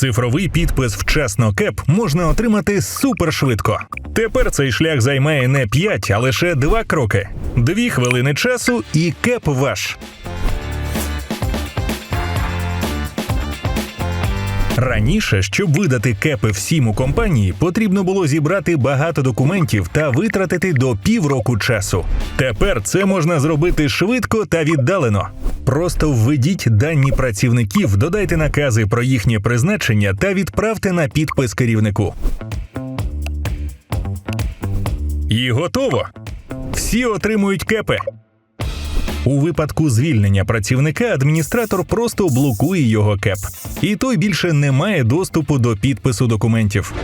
Цифровий підпис вчасно КЕП можна отримати супершвидко. Тепер цей шлях займає не 5, а лише 2 кроки. Дві хвилини часу і КЕП ваш. Раніше, щоб видати кепи всім у компанії, потрібно було зібрати багато документів та витратити до півроку часу. Тепер це можна зробити швидко та віддалено. Просто введіть дані працівників, додайте накази про їхнє призначення та відправте на підпис керівнику. І готово. Всі отримують кепи. У випадку звільнення працівника адміністратор просто блокує його кеп, і той більше не має доступу до підпису документів.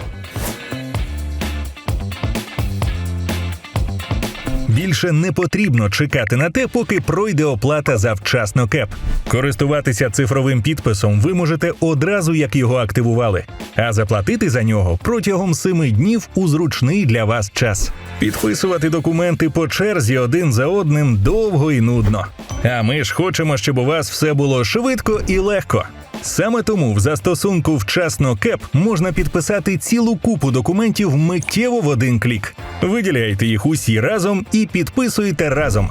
Більше не потрібно чекати на те, поки пройде оплата за вчасно кеп. Користуватися цифровим підписом ви можете одразу, як його активували, а заплатити за нього протягом семи днів у зручний для вас час. Підписувати документи по черзі один за одним довго і нудно. А ми ж хочемо, щоб у вас все було швидко і легко. Саме тому в застосунку вчасно КЕП можна підписати цілу купу документів миттєво в один клік. Виділяйте їх усі разом і підписуйте разом.